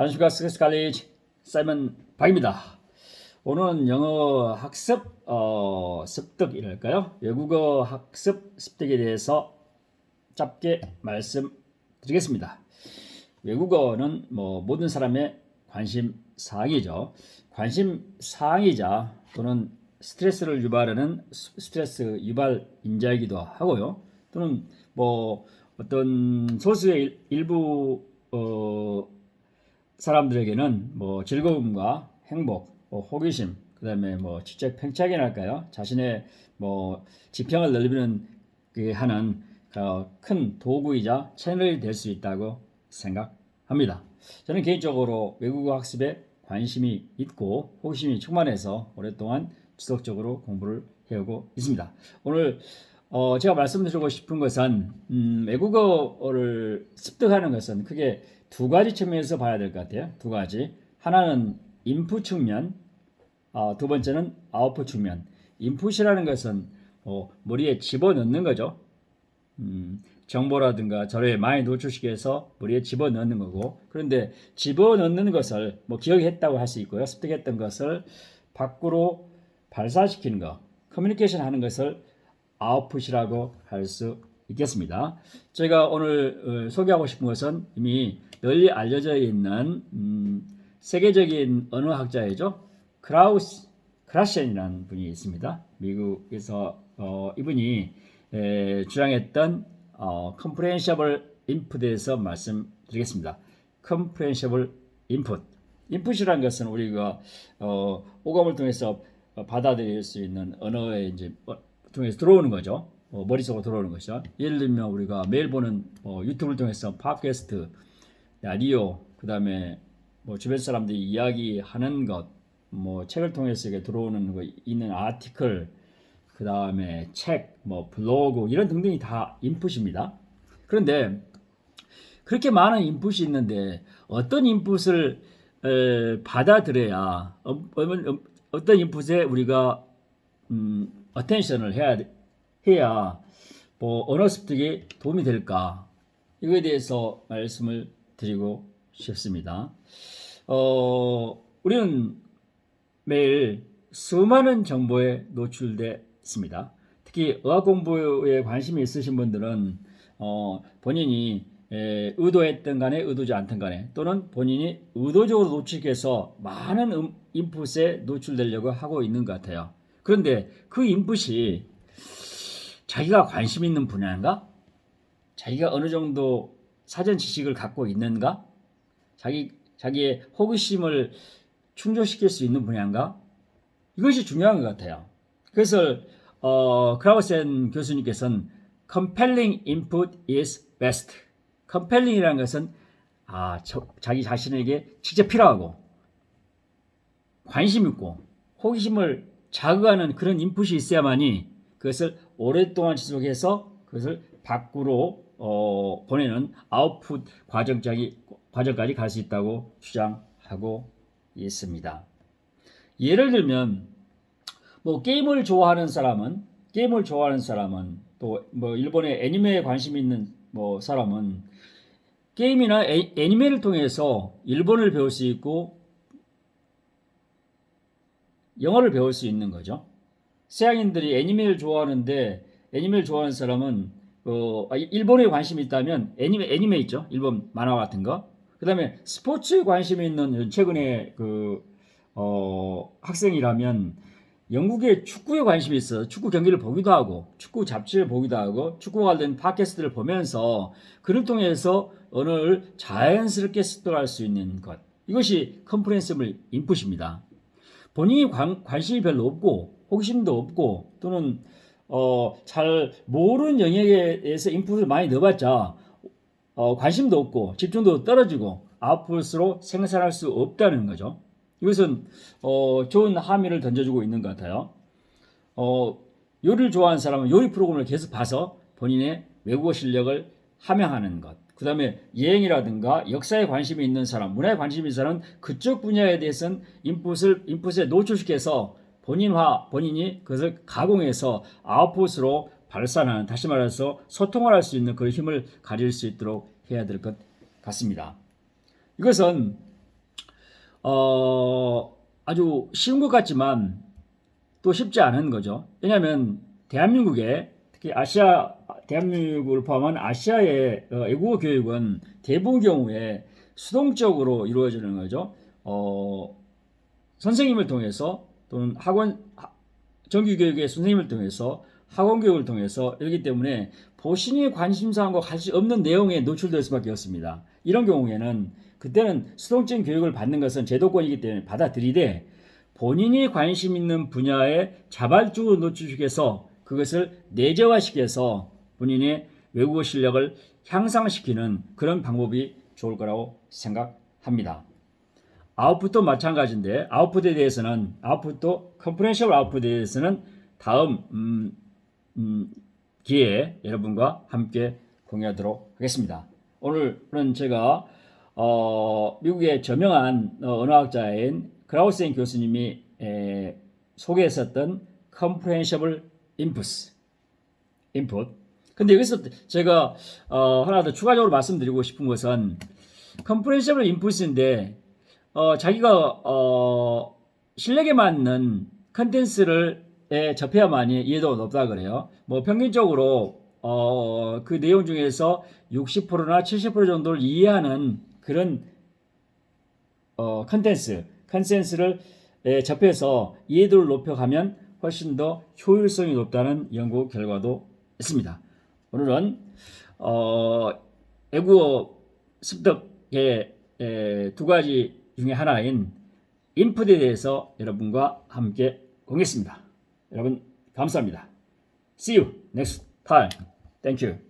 안녕하십니까 스크스 칼리지 사이먼 박입니다. 오늘은 영어 학습 어, 습득이랄까요? 외국어 학습 습득에 대해서 짧게 말씀드리겠습니다. 외국어는 뭐 모든 사람의 관심 사항이죠. 관심 사항이자 또는 스트레스를 유발하는 스- 스트레스 유발 인자이기도 하고요. 또는 뭐 어떤 소수의 일- 일부 어, 사람들에게는 뭐 즐거움과 행복, 뭐 호기심, 그다음에 뭐 지적 팽창이랄까요? 자신의 뭐 지평을 넓히는 그 하는 어, 큰 도구이자 채널이 될 수 있다고 생각합니다. 저는 개인적으로 외국어 학습에 관심이 있고 호기심이 충만해서 오랫동안 지속적으로 공부를 해오고 있습니다. 오늘 어, 제가 말씀드리고 싶은 것은 음, 외국어를 습득하는 것은 크게 두 가지 측면에서 봐야 될 것 같아요. 두 가지. 하나는 인풋 측면, 어, 두 번째는 아웃풋 측면. 인풋이라는 것은 뭐 머리에 집어넣는 거죠. 음, 정보라든가 자료에 많이 노출시켜서 머리에 집어넣는 거고 그런데 집어넣는 것을 뭐 기억했다고 할 수 있고요. 습득했던 것을 밖으로 발사시키는 거, 커뮤니케이션 하는 것을 아웃풋이라고 할 수 있겠습니다. 제가 오늘 어, 소개하고 싶은 것은 이미 널리 알려져 있는 음, 세계적인 언어학자이죠. 크라우스 크라셴이라는 분이 있습니다. 미국에서 어, 이분이 에, 주장했던 어, comprehensible input에서 말씀드리겠습니다. input. input이라는 것은 우리가 어, 오감을 통해서 어, 받아들일 수 있는 언어에 이제 어, 통해서 들어오는 거죠. 어, 머릿속으로 들어오는 것이죠. 예를 들면 우리가 매일 보는 어, 유튜브를 통해서 팟캐스트, 라디오, 그 다음에 뭐 주변 사람들이 이야기하는 것, 뭐 책을 통해서 들어오는 거 있는 아티클, 그 다음에 책, 뭐 블로그 이런 등등이 다 인풋입니다. 그런데 그렇게 많은 인풋이 있는데 어떤 인풋을 에, 받아들여야 어, 어, 떤 인풋에 우리가 음, 어텐션을 해야 해야 뭐 언어 습득에 도움이 될까 이거에 대해서 말씀을 드리고 싶습니다. 어, 우리는 매일 수많은 정보에 노출돼 있습니다. 특히 의학 공부에 관심이 있으신 분들은 어, 본인이 에, 의도했던 간에 의도지 않던 간에 또는 본인이 의도적으로 노출해서 많은 음, 인풋에 노출되려고 하고 있는 것 같아요. 그런데 그 인풋이 자기가 관심 있는 분야인가? 자기가 어느 정도 사전 지식을 갖고 있는가? 자기 자기의 호기심을 충족시킬 수 있는 분야인가? 이것이 중요한 것 같아요. 그래서 어, 크라우센 교수님께서는 compelling input is best. compelling이라는 것은 아, 저, 자기 자신에게 직접 필요하고 관심 있고 호기심을 자극하는 그런 인풋이 있어야만이 그것을 오랫동안 지속해서 그것을 밖으로 어, 보내는 아웃풋 과정까지, 과정까지 갈 수 있다고 주장하고 있습니다. 예를 들면 뭐 게임을 좋아하는 사람은 게임을 좋아하는 사람은 또 뭐 일본의 애니메에 관심 있는 뭐 사람은 게임이나 애, 애니메를 통해서 일본을 배울 수 있고 영어를 배울 수 있는 거죠. 서양인들이 애니메를 좋아하는데 애니메를 좋아하는 사람은 어, 아, 일본에 관심이 있다면 애니메 애니메 있죠. 일본 만화 같은 거. 그 다음에 스포츠에 관심이 있는 최근에 그 어, 학생이라면 영국의 축구에 관심이 있어 축구 경기를 보기도 하고 축구 잡지를 보기도 하고 축구 관련 팟캐스트를 보면서 그를 통해서 언어를 자연스럽게 습득할 수 있는 것 이것이 컴프레hensible 인풋입니다. 본인이 관, 관심이 별로 없고 호기심도 없고 또는 어, 잘 모르는 영역에 대해서 인풋을 많이 넣어봤자 어, 관심도 없고 집중도 떨어지고 아웃풋으로 생산할 수 없다는 거죠. 이것은 어, 좋은 함의를 던져주고 있는 것 같아요. 어, 요리를 좋아하는 사람은 요리 프로그램을 계속 봐서 본인의 외국어 실력을 함양하는 것. 그 다음에 여행이라든가 역사에 관심이 있는 사람, 문화에 관심이 있는 사람은 그쪽 분야에 대해서는 인풋을, 인풋에 노출시켜서 본인화, 본인이 그것을 가공해서 아웃풋으로 발산하는, 다시 말해서 소통을 할 수 있는 그 힘을 가질 수 있도록 해야 될 것 같습니다. 이것은 어, 아주 쉬운 것 같지만 또 쉽지 않은 거죠. 왜냐하면 대한민국에 특히 아시아 대한민국을 포함한 아시아의 어, 외국어 교육은 대부분 경우에 수동적으로 이루어지는 거죠. 어, 선생님을 통해서 또는 학원 하- 정규 교육의 선생님을 통해서 학원 교육을 통해서 이렇기 때문에 본인의 관심사와 관심 없는 내용에 노출될 수밖에 없습니다. 이런 경우에는 그때는 수동적인 교육을 받는 것은 제도권이기 때문에 받아들이되 본인이 관심 있는 분야에 자발적으로 노출시켜서 그것을 내재화시켜서 본인의 외국어 실력을 향상시키는 그런 방법이 좋을 거라고 생각합니다. 아웃풋도 마찬가지인데 아웃풋에 대해서는 아웃풋도 컴프레션셜 아웃풋에 대해서는 다음 음, 음, 기회에 여러분과 함께 공유하도록 하겠습니다. 오늘은 제가 어, 미국의 저명한 어, 언어학자인 크라우센 교수님이 에, 소개했었던 컴프레hensible inputs, input. 근데 여기서 제가 어, 하나 더 추가적으로 말씀드리고 싶은 것은 컴프레hensible input인데 어, 자기가 어, 실력에 맞는 컨텐츠를 에 접해야만이 이해도가 높다 그래요. 뭐 평균적으로 어, 그 내용 중에서 60%나 70% 정도를 이해하는 그런 어, 컨텐츠, 컨센스를 에, 접해서 이해도를 높여가면 훨씬 더 효율성이 높다는 연구 결과도 있습니다. 오늘은 어, 외국어 습득의 에, 두 가지 중에 하나인 인풋에 대해서 여러분과 함께 공유했습니다. 여러분 감사합니다. See you next time. Thank you.